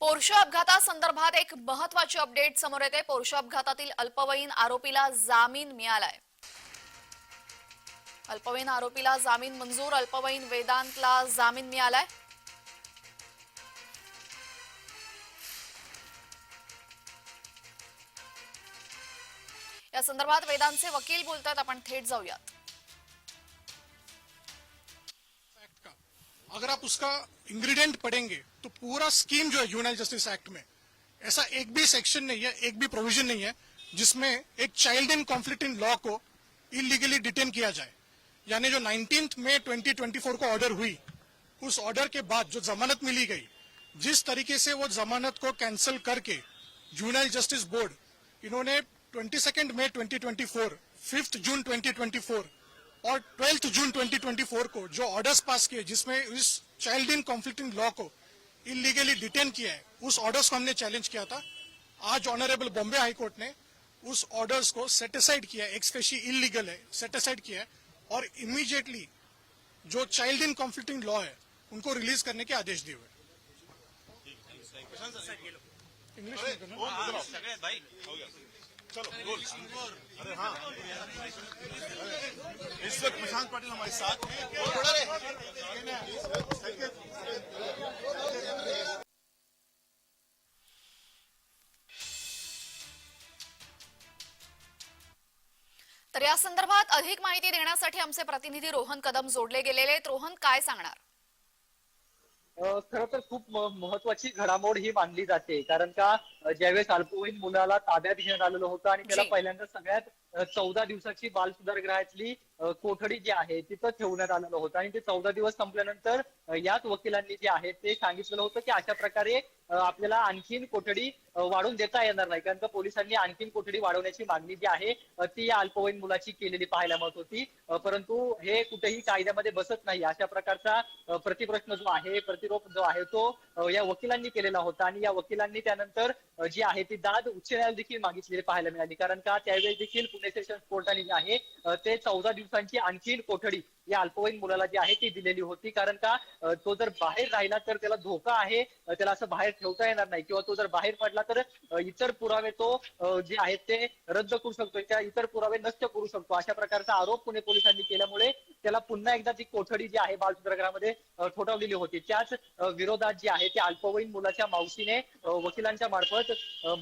Porsche अपघातासंदर्भात एक महत्वाची update समोर येते. पोर्शे अपघातातील अल्पवयीन आरोपीला जामीन मिळालाय. अल्पवयीन आरोपीला जामीन मंजूर अल्पवयीन वेदांतला जामीन मिळालाय. या संदर्भात वेदांतचे वकील बोलतात आपण थेट जाऊयात. अगर आप उसका इंग्रेडिएंट पढ़ेंगे तो पूरा स्कीम जो है यूनाइट जस्टिस एक्ट में, ऐसा एक भी सेक्शन नहीं है, एक भी प्रोविज़न नहीं है, जिसमें एक child in conflict in law को इलीगली डिटेन किया जाए। यानी जो 19th मई 2024 को ऑर्डर हुई, उस ऑर्डर के बाद जो जमानत मिली गई, जिस तरीके से वो जमानत को कैंसिल करके जूनाइल जस्टिस बोर्ड इन्होंने 22nd मई 2024 5th जून 2024 और 12th जून 2024 को जो ऑर्डर्स पास किए जिसमें इस चाइल्ड इन कॉन्फ्लिक्ट लॉ को इलीगली डिटेन किया है उस ऑर्डर्स को हमने चैलेंज किया था। आज ऑनरेबल बॉम्बे हाईकोर्ट ने उस ऑर्डर्स को सेटिसाइड किया है एक्सपेशी इलीगल है सेटिसाइड किया है और इमीडिएटली जो child in conflict in law है उनको रिलीज़ करने के आदेश दिए हुए इंग्लिश चलो बोल. अरे हाँ. इस वक्त प्रशांत पाटिल हमारे साथ हैं। तर या संदर्भात अधिक माहिती देण्यासाठी आमचे प्रतिनिधी रोहन कदम जोडले गेलेले आहेत. रोहन काय सांगणार? खर तर खूप महत्वाची घडामोड ही मानली जाते कारण का ज्यावेळेस अल्पवयीन मुलाला ताब्यात घेण्यात आलेलं होतं आणि त्याला. पहिल्यांदा सगळ्यात चौदा दिवसाची बाल सुधारगृहातली कोठडी जी आहे तिथं ठेवण्यात आलेलं होतं. आणि ते चौदा दिवस संपल्यानंतर याच वकिलांनी जे आहे ते सांगितलेलं होतं की अशा प्रकारे आपल्याला आणखीन कोठडी वाढून देता येणार नाही. कारण का पोलिसांनी आणखीन कोठडी वाढवण्याची मागणी जी आहे ती या अल्पवयीन मुलाची केलेली पाहायला मिळत होती. परंतु हे कुठेही कायद्यामध्ये बसत नाही. अशा प्रकारचा प्रतिप्रश्न जो आहे प्रतिरोप जो आहे तो या वकिलांनी केलेला होता. आणि या वकिलांनी त्यानंतर जी आहे ती दाद उच्च न्यायालय देखील मागितलेली पाहायला मिळाली. कारण का त्यावेळी देखील पुणे सेशन कोर्टाने जी आहे. ते चौदा दिवसांची आणखीन कोठडी या अल्पवयीन मुलाला जी आहे ती दिलेली होती. कारण का तो जर बाहेर राहिला तर त्याला धोका आहे. त्याला असं बाहेर ठेवता येणार नाही. किंवा तो जर बाहेर पडला तर इतर पुरावे तो जे आहेत ते रद्द करू शकतो त्या इतर पुरावे नष्ट करू शकतो. अशा प्रकारचा आरोप पुणे पोलिसांनी केल्यामुळे त्याला पुन्हा एकदा ती कोठडी जी आहे बालसुधारगृहामध्ये ठोठावलेली होती. त्याच विरोधात जी आहे त्या अल्पवयीन मुलाच्या मावशीने वकिलांच्या मार्फत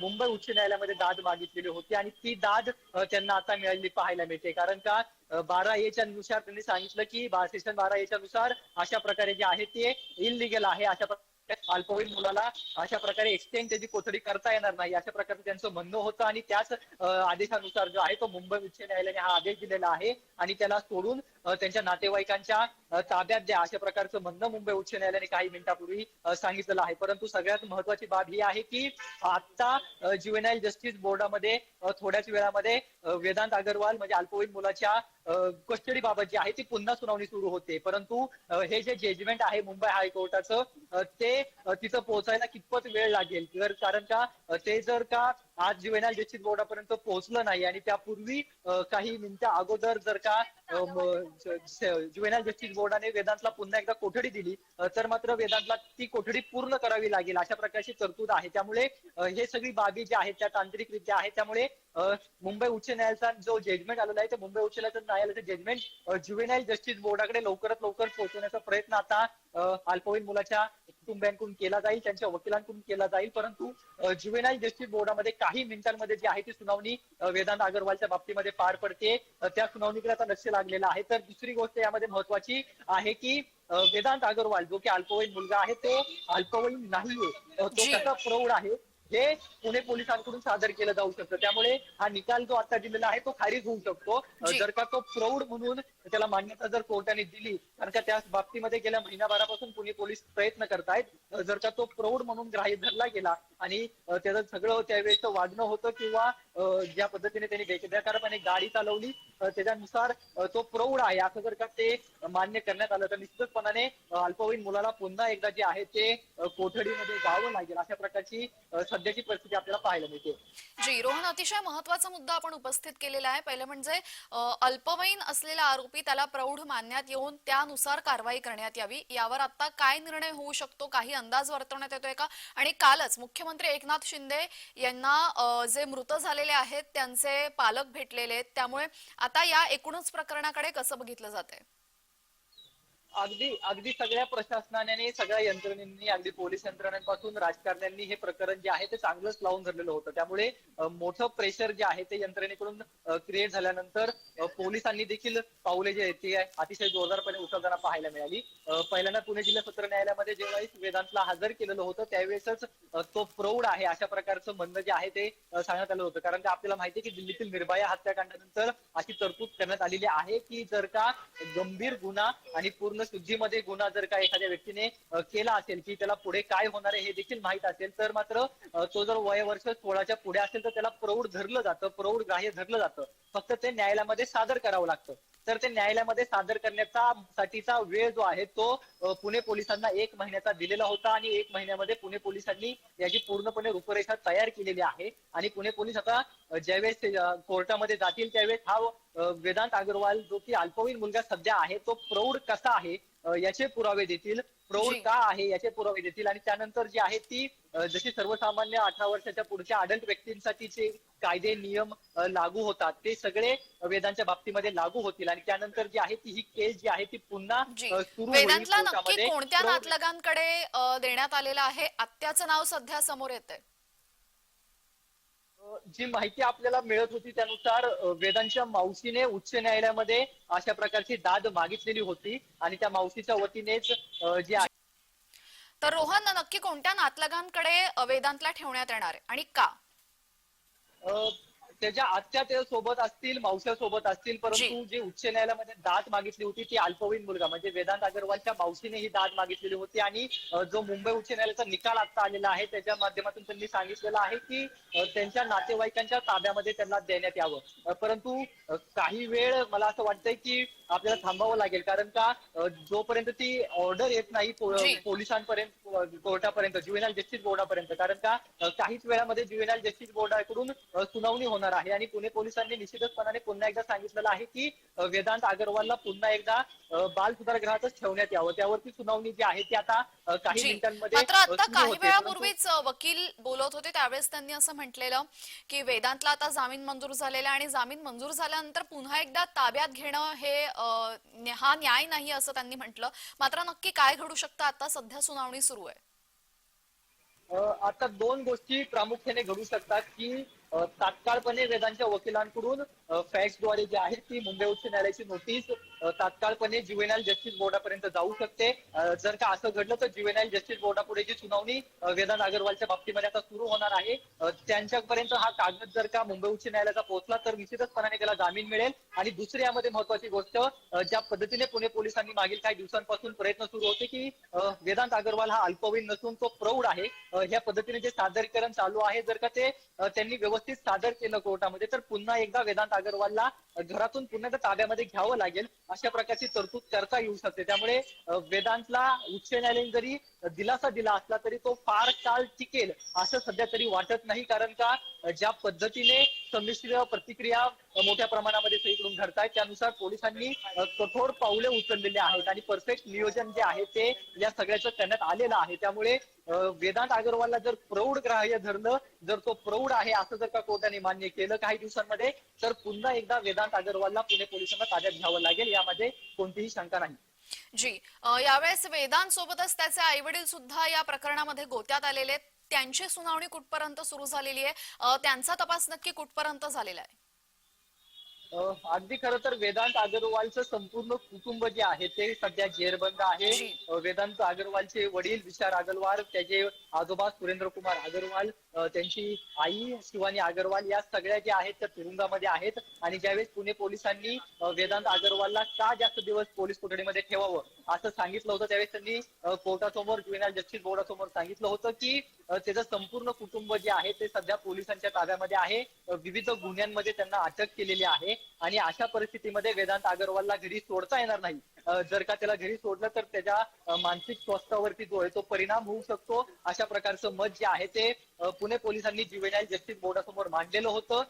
मुंबई उच्च न्यायालयामध्ये दाद मागितलेली होती. आणि ती दाद त्यांना आता मिळालेली पाहायला मिळते. कारण का बारा एच्या नुसार त्यांनी सांगितलं की बा- सेक्शन बारा एच्या नुसार अशा प्रकारे जे आहे ते इनलिगल आहे. अशा प्रकारे अल्पवयीन मुलाला अशा प्रकारे एक्सटेंड त्याची कोथडी करता येणार नाही. अशा प्रकारचं त्यांचं म्हणणं होतं आणि त्याच आदेशानुसार जो आहे तो मुंबई उच्च न्यायालयाने हा आदेश दिलेला आहे आणि त्याला सोडून त्यांच्या नातेवाईकांच्या ताब्यात द्या अशा प्रकारचं म्हणणं मुंबई उच्च न्यायालयाने काही मिनिटापूर्वी सांगितलेलं आहे. परंतु सगळ्यात महत्वाची बाब ही आहे की आता ज्युएनाईल जस्टिस बोर्डामध्ये थोड्याच वेळामध्ये वेदांत अगरवाल म्हणजे अल्पवयीन मुलाच्या कस्टडी बाबत जी आहे ती पुन्हा सुनावणी सुरू होते. परंतु हे जे जजमेंट आहे मुंबई हायकोर्टाचं ते तिथं पोहोचायला कितपत वेळ लागेल? कारण का ते जर का आज ज्युएनाईल जस्टिस बोर्डापर्यंत पोहोचलं नाही आणि त्यापूर्वी काही मिनिटं अगोदर जर का जुवेनाल जस्टिस बोर्डाने वेदांतला पुन्हा एकदा कोठडी दिली तर मात्र वेदांतला ती कोठडी पूर्ण करावी लागेल अशा प्रकारची तरतूद आहे. त्यामुळे हे सगळी बाबी ज्या आहेत त्या तांत्रिकरित्या आहेत. त्यामुळे मुंबई उच्च न्यायालयाचा जो जजमेंट आलेला आहे ते मुंबई उच्च न्यायालयाचं जजमेंट जुवेनाईल जस्टिस बोर्डाकडे लवकरात लवकर पोहोचवण्याचा प्रयत्न आता अल्पवयीन मुलाच्या कुटुंबियांकडून केला जाईल त्यांच्या वकिलांकडून केला जाईल. परंतु जुवेनाईल जस्टिस बोर्डामध्ये काही मिनिटांमध्ये जी आहे ती सुनावणी वेदांत अगरवालच्या बाबतीमध्ये पार पडते. त्या सुनावणीकडे आता लक्ष लागलेलं आहे. तर दुसरी गोष्ट यामध्ये महत्वाची आहे की वेदांत अगरवाल जो की अल्पवयीन मुलगा आहे तो अल्पवयीन नाहीये. तो. कसा प्रौढ आहे हे पुणे पोलिसांकडून सादर केलं जाऊ शकतं. त्यामुळे हा निकाल जो आता दिलेला आहे तो खारिज होऊ शकतो. जर का तो प्रौढ म्हणून त्याला मान्यता जर कोर्टाने दिली कारण का त्या बाबतीमध्ये गेल्या महिनाभरापासून पुणे पोलीस प्रयत्न करतायत. अ, जर का तो प्रौढ म्हणून ग्राह्य धरला गेला आणि त्याचं सगळं त्यावेळेस वागणं होतं किंवा ज्या पद्धतीने त्यांनी बेकायदेशीरपणे गाडी चालवली त्याच्यानुसार तो प्रौढ आहे. असं जर का ते मान्य करण्यात आलं तर निश्चितपणाने अल्पवयीन मुलाला पुन्हा एकदा जे आहे ते कोठडीमध्ये जावं लागेल. अशा प्रकारची सध्याची परिस्थिती आपल्याला पाहायला मिळते. जी रोहन अतिशय महत्त्वाचा मुद्दा आपण उपस्थित केलेला आहे. पहिलं म्हणजे अल्पवयीन असलेला आरोपी त्याला प्रौढ मानण्यात येऊन त्यानुसार कारवाई करण्यात यावी. यावर आता काय निर्णय होऊ शकतो? काही अंदाज वर्तवण्यात येतोय का? आणि कालच मुख्यमंत्री एकनाथ शिंदे यांना जे मृत झालेले आहेत त्यांचे पालक भेटलेले आहेत. त्यामुळे आता या एकूणच प्रकरणाकडे कसं बघितलं जात आहे अगदी अगदी सगळ्या प्रशासनाने सगळ्या यंत्रणेनी अगदी पोलीस यंत्रणांपासून राजकारण्यांनी हे प्रकरण जे आहे ते चांगलंच लावून धरलेलं होतं. त्यामुळे मोठं प्रेशर जे आहे ते यंत्रणेकडून क्रिएट झाल्यानंतर पोलिसांनी देखील पावले जे आहेत ते अतिशय जोरदारपणे उचलताना पाहायला मिळाली. पहिल्यांदा पुणे जिल्हा सत्र न्यायालयामध्ये ज्यावेळेस वेदांतला हजर केलेलं होतं त्यावेळेसच तो प्रौढ आहे. अशा प्रकारचं म्हणणं जे आहे ते सांगण्यात आलं होतं. कारण का आपल्याला माहिती आहे की दिल्लीतील निर्भया हत्याकांडानंतर अशी तरतूद करण्यात आलेली आहे की जर का गंभीर गुन्हा आणि पूर्ण शुद्धीमध्ये गुन्हा जर का एखाद्या व्यक्तीने केला असेल की त्याला पुढे काय होणार आहे हे देखील माहीत असेल तर मात्र तो जर वय वर्ष सोळाच्या पुढे असेल तर त्याला प्रौढ धरलं जातं प्रौढ ग्राह्य धरलं जातं. फक्त ते न्यायालयामध्ये सादर करावं लागतं. तर ते न्यायालयामध्ये सादर करण्याचा साठीचा वेळ जो आहे तो पुणे पोलिसांना एक महिन्याचा दिलेला होता आणि एक महिन्यामध्ये पुणे पोलिसांनी याची पूर्णपणे रूपरेषा तयार केलेली आहे. आणि पुणे पोलीस आता ज्यावेळेस कोर्टामध्ये जातील त्यावेळेस हा वेदांत अग्रवाल जो की अल्पवयीन मुलगा सध्या आहे तो प्रौढ कसा आहे याचे पुरावे देतील. प्रौढ. का आहे याचे पुरावे देतील. आणि त्यानंतर जी आहे ती जशी सर्वसामान्य अठरा वर्षाच्या पुढच्या अडल्ट व्यक्तींसाठीचे कायदे नियम लागू होतात ते सगळे वेदांच्या बाबतीमध्ये लागू होतील. आणि त्यानंतर जी आहे ती ही केस जी आहे ती पुन्हा सुरू वेदांतला नक्की. कोणत्या नातलगांकडे देण्यात आलेलं आहे? आत्याचं नाव सध्या समोर येत आहे जी माहिती आपल्याला मिळत होती त्यानुसार वेदांच्या मावशीने उच्च न्यायालयामध्ये अशा प्रकारची दाद मागितलेली होती आणि त्या मावशीच्या वतीनेच जी आहे तर रोहन नक्की कोणत्या नातलगांकडे वेदांतला ठेवण्यात येणार आहे आणि का? त्याच्या आत्या त्या सोबत असतील मावश्या सोबत असतील परंतु जी. उच्च न्यायालयामध्ये दाद मागितली होती ती अल्पवयीन मुलगा म्हणजे वेदांत अग्रवालच्या मावशीने ही दाद मागितलेली होती आणि जो मुंबई उच्च न्यायालयाचा निकाल आता आलेला आहे त्याच्या माध्यमातून त्यांनी सांगितलेलं आहे की त्यांच्या नातेवाईकांच्या ताब्यामध्ये त्यांना देण्यात यावं परंतु काही वेळ मला असं वाटतंय की आपल्याला थांबावं लागेल. कारण का जोपर्यंत ती ऑर्डर येत नाही जी. पोलिसांपर्यंत कोर्टापर्यंत ज्युएनएल जस्टिस बोर्डापर्यंत कारण का अ, काहीच वेळामध्ये ज्युएनएल जस्टिस बोर्डाकडून अ, सुनावणी होणार आहे. आणि पुणे पोलिसांनी निश्चितपणाने पुन्हा एकदा सांगितलेलं आहे की अ, वेदांत अग्रवालला पुन्हा एकदा अ, बाल सुधारगृहातच ठेवण्यात यावं. त्यावरती सुनावणी जी आहे ती आता अ, काही जी. मिनिटांमध्ये मात्र अ, आता सुरू काही होते. परंतु- वेळापूर्वीच अ, वकील बोलत होते. त्यावेळेस त्यांनी असं म्हटलेलं की वेदांतला आता जामीन मंजूर झालेला आहे. आणि जामीन मंजूर झाल्यानंतर पुन्हा एकदा ताब्यात घेणं हे अ, हा न्याय नाही असं त्यांनी म्हटलं. मात्र नक्की काय घडू शकतं? आता सध्या सुनावणी सुरू आहे. आता दोन गोष्टी प्रामुख्याने घडू शकतात की तात्काळपणे वेदांच्या वकिलांकडून फॅक्सद्वारे जी आहे ती मुंबई उच्च न्यायालयाची नोटीस तात्काळपणे ज्युवेनाईल जस्टिस बोर्डापर्यंत जाऊ शकते. जर का असं घडलं तर ज्युवेनाईल जस्टिस बोर्डापुढे जी सुनावणी वेदांत अगरवालच्या बाबतीमध्ये आता सुरू होणार आहे त्यांच्यापर्यंत हा कागद जर का मुंबई उच्च न्यायालयाचा पोहोचला तर निश्चितचपणाने त्याला जामीन मिळेल. आणि दुसरी यामध्ये महत्वाची गोष्ट ज्या पद्धतीने पुणे पोलिसांनी मागील काही दिवसांपासून प्रयत्न सुरू होते की वेदांत अगरवाल हा अल्पवयीन नसून तो प्रौढ आहे. ह्या पद्धतीने जे सादरीकरण चालू आहे जर का ते त्यांनी व्यवस्थित सादर केलं कोर्टामध्ये तर पुन्हा एकदा वेदांत अग्रवालला घरातून पुन्हा एकदा ताब्यामध्ये घ्यावं लागेल अशा प्रकारची तरतूद करता येऊ शकते. त्यामुळे वेदांतला उच्च न्यायालयाने जरी दिलासा दिला असला तरी तो फार काळ टिकेल असं सध्या तरी वाटत नाही. कारण का ज्या पद्धतीने संमिश्र प्रतिक्रिया मोठ्या प्रमाणामध्ये सगळीकडून घडतायत त्यानुसार पोलिसांनी कठोर पावले उचललेली आहेत आणि परफेक्ट नियोजन जे आहे ते या सगळ्याचं करण्यात आलेलं आहे. त्यामुळे वेदांत अगरवालला जर प्रौढ ग्राह्य धरलं जर तो प्रौढ आहे असं जर का कोर्टाने मान्य केलं काही दिवसांमध्ये तर पुन्हा एकदा वेदांत अगरवालला पुणे पोलिसांना ताब्यात घ्यावं लागेल. यामध्ये कोणतीही शंका नाही. जी यावेळेस वेदांत सोबतच त्याचे आई वडील सुद्धा या प्रकरणामध्ये गोत्यात आलेले आहेत. त्यांची सुनावणी कुठपर्यंत सुरू झालेली आहे? त्यांचा तपास नक्की कुठपर्यंत झालेला आहे? अगदी खरं तर वेदांत अग्रवालचं संपूर्ण कुटुंब जे आहे ते सध्या जेरबंद आहे. वेदांत अग्रवालचे वडील विशाल अग्रवाल त्याचे आजोबा सुरेंद्र कुमार अग्रवाल त्यांची आई शिवानी अग्रवाल या सगळ्या ज्या आहेत त्या तुरुंगामध्ये आहेत. आणि ज्यावेळेस पुणे पोलिसांनी वेदांत अग्रवालला का जास्त दिवस पोलीस कोठडीमध्ये ठेवावं असं सांगितलं होतं त्यावेळेस त्यांनी कोर्टासमोर ज्युएनएल जस्टिस बोर्डासमोर सांगितलं होतं की त्याचं संपूर्ण कुटुंब जे आहे ते सध्या पोलिसांच्या ताब्यामध्ये आहे. विविध गुन्ह्यांमध्ये त्यांना अटक केलेली आहे. आणि अशा परिस्थितीमध्ये वेदांत अग्रवालला घरी सोडता येणार नाही. जर का त्याला घरी सोडलं तर त्याच्या मानसिक स्वास्थ्यावरती जो आहे तो परिणाम होऊ शकतो. अशा प्रकारचं मत जे आहे ते पुणे पोलिसांनी ज्युवेनाईल जस्टिस बोर्डासमोर मांडलेलं होतं.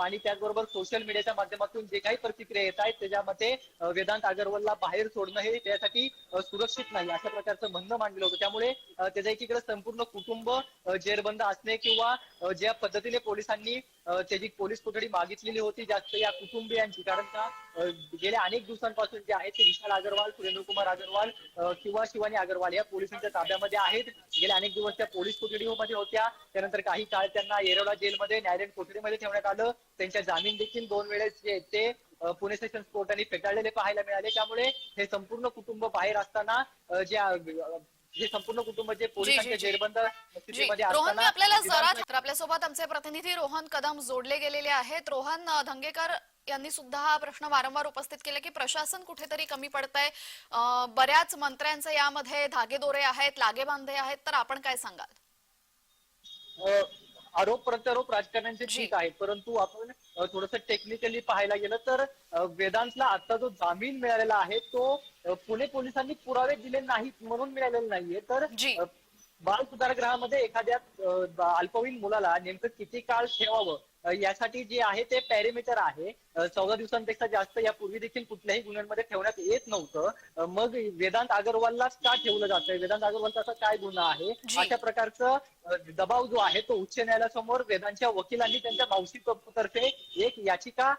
आणि त्याचबरोबर सोशल मीडियाच्या माध्यमातून जे काही प्रतिक्रिया येत आहेत त्याच्यामध्ये वेदांत अगरवालला बाहेर सोडणं हे त्यासाठी सुरक्षित नाही अशा प्रकारचं म्हणणं मांडलेलं होतं. त्यामुळे त्याच्या एकीकडे संपूर्ण कुटुंब जेरबंद असणे किंवा ज्या पद्धतीने पोलिसांनी त्याची पोलीस कोठडी मागितलेली होती जास्त या कुटुंबियांची. कारण का गेल्या अनेक दिवसांपासून जे आहेत ते विशाल अगरवाल सुरेंद्रकुमार अगरवाल किंवा शिवानी अगरवाल या पोलिसांच्या ताब्यामध्ये आहेत. गेल्या अनेक दिवस त्या पोलीस कोठडीमध्ये होत्या. त्यानंतर काही काळ त्यांना येरवडा जेलमध्ये न्यायालयीन कोठडीमध्ये ठेवण्यात आलं. त्यांच्या जामीन देखील दोन वेळेस जे ते पुणे सेशन्स कोर्टाने फेटाळलेले पाहायला मिळाले. त्यामुळे हे संपूर्ण कुटुंब बाहेर असताना जे जे संपूर्ण कुटुंब जे पोलिसांच्या. जेरबंद रोहन आपल्याला जरा आपल्यासोबत आमचे प्रतिनिधी रोहन कदम जोडले गेलेले आहेत. रोहन धंगेकर यांनी सुद्धा हा प्रश्न वारंवार उपस्थित केला की प्रशासन कुठेतरी कमी पडतंय. अ, बऱ्याच मंत्र्यांचे यामध्ये धागेदोरे आहेत लागेबांधे आहेत. तर आपण काय सांगाल? आरोप प्रत्यारोप राजकारण्यांचे. ठीक आहेत परंतु आपण थोडस टेक्निकली पाहायला गेलं तर वेदांतला आता जो जामीन मिळालेला आहे तो पुणे पोलिसांनी पुरावे दिले नाहीत म्हणून मिळालेला नाहीये. तर बाल सुधारगृहामध्ये एखाद्या अल्पवयीन मुलाला नेमकं किती काळ ठेवावं? यासाठी जे आहे ते पॅरिमीटर आहे. चौदा दिवसांपेक्षा जास्त यापूर्वी देखील कुठल्याही गुन्ह्यांमध्ये ठेवण्यात येत नव्हतं. मग वेदांत अगरवाललाच का ठेवलं जातंय? वेदांत अगरवालचा असा काय गुन्हा आहे. अशा प्रकारचं दबाव जो आहे तो उच्च न्यायालयासमोर वेदांच्या वकिलांनी त्यांच्या मावशी तर्फे एक याचिका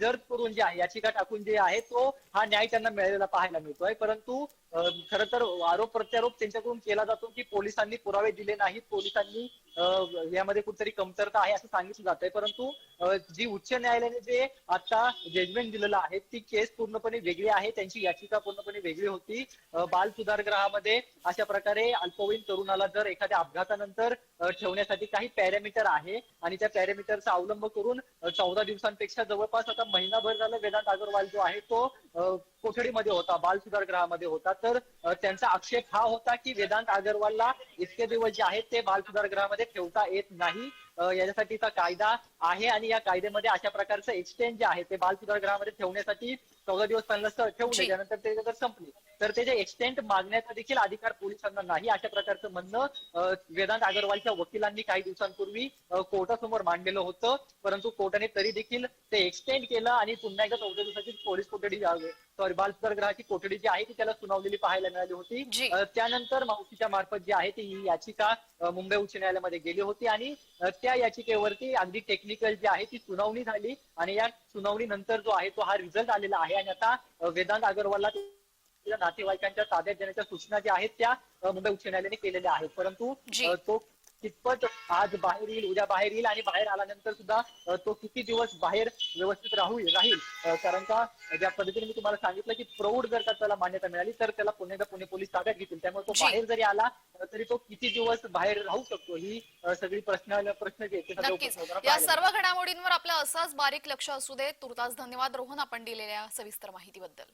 जर्ज करून जी आहे याचिका टाकून जे आहे तो हा न्याय त्यांना मिळालेला पाहायला मिळतोय. परंतु खर तर आरोप प्रत्यारोप त्यांच्याकडून केला जातो की पोलिसांनी पुरावे दिले नाहीत. पोलिसांनी यामध्ये कुठतरी कमतरता आहे असं सांगितलं जात आहे परंतु जी उच्च न्यायालयाने जे आता जजमेंट दिलेलं आहे ती केस पूर्णपणे वेगळी आहे. त्यांची याचिका पूर्णपणे वेगळी होती. बाल सुधारगृहामध्ये अशा प्रकारे अल्पवयीन तरुणाला जर एखाद्या अपघातानंतर ठेवण्यासाठी काही पॅरामीटर आहे आणि त्या पॅरामीटरचा अवलंब करून चौदा दिवसांपेक्षा जवळपास आता महिनाभर झालं वेदांत अग्रवाल जो आहे तो कोठडीमध्ये होता बाल सुधारगृहामध्ये होता. तर त्यांचा आक्षेप हा होता की वेदांत अग्रवालला इतके दिवस जे आहेत ते बाल सुधारगृहामध्ये ठेवता येत नाही. याच्यासाठीचा कायदा आहे आणि या कायद्यामध्ये अशा प्रकारचं एक्सटेंड जे आहे ते बाल सुधारगृहामध्ये ठेवण्यासाठी चौदा दिवस त्यांना जी. त्यानंतर ते जर संपले तर त्याचे एक्सटेंड मागण्याचा देखील अधिकार पोलिसांना नाही अशा प्रकारचं म्हणणं वेदांत अग्रवालच्या वकिलांनी काही दिवसांपूर्वी कोर्टासमोर मांडलेलं होतं. परंतु कोर्टाने तरी देखील ते एक्सटेंड केलं आणि पुन्हा एकदा चौदा दिवसाची पोलीस कोठडी सॉरी बाल सुधारगृहाची कोठडी जी आहे ती त्याला सुनावलेली पाहायला मिळाली होती. त्यानंतर मावशीच्या मार्फत जी आहे ती ही याचिका मुंबई उच्च न्यायालयामध्ये गेली होती आणि त्या याचिकेवरती अगदी टेक्निकल जी आहे ती सुनावणी झाली आणि या सुनावणीनंतर जो आहे तो हा रिझल्ट आलेला आहे. आणि आता वेदांत अग्रवालला नातेवाईकांच्या ताब्यात देण्याच्या सूचना ज्या आहेत त्या मुंबई उच्च न्यायालयाने केलेल्या आहेत. परंतु तो कितपत आज बाहेर येईल उद्या बाहेर येईल आणि बाहेर आल्यानंतर सुद्धा तो किती दिवस बाहेर व्यवस्थित राहू राहील? कारण का ज्या पद्धतीने मी तुम्हाला सांगितलं की प्रौढ जर का त्याला मान्यता मिळाली तर त्याला पुणे पुणे पोलीस ताब्यात घेतील. त्यामुळे तो. बाहेर जरी आला तरी तो किती दिवस बाहेर राहू शकतो? ही सगळी प्रश्न प्रश्न या सर्व घडामोडींवर आपलं असंच बारीक लक्ष असू दे तुर्तास धन्यवाद रोहन आपण दिलेल्या सविस्तर माहितीबद्दल.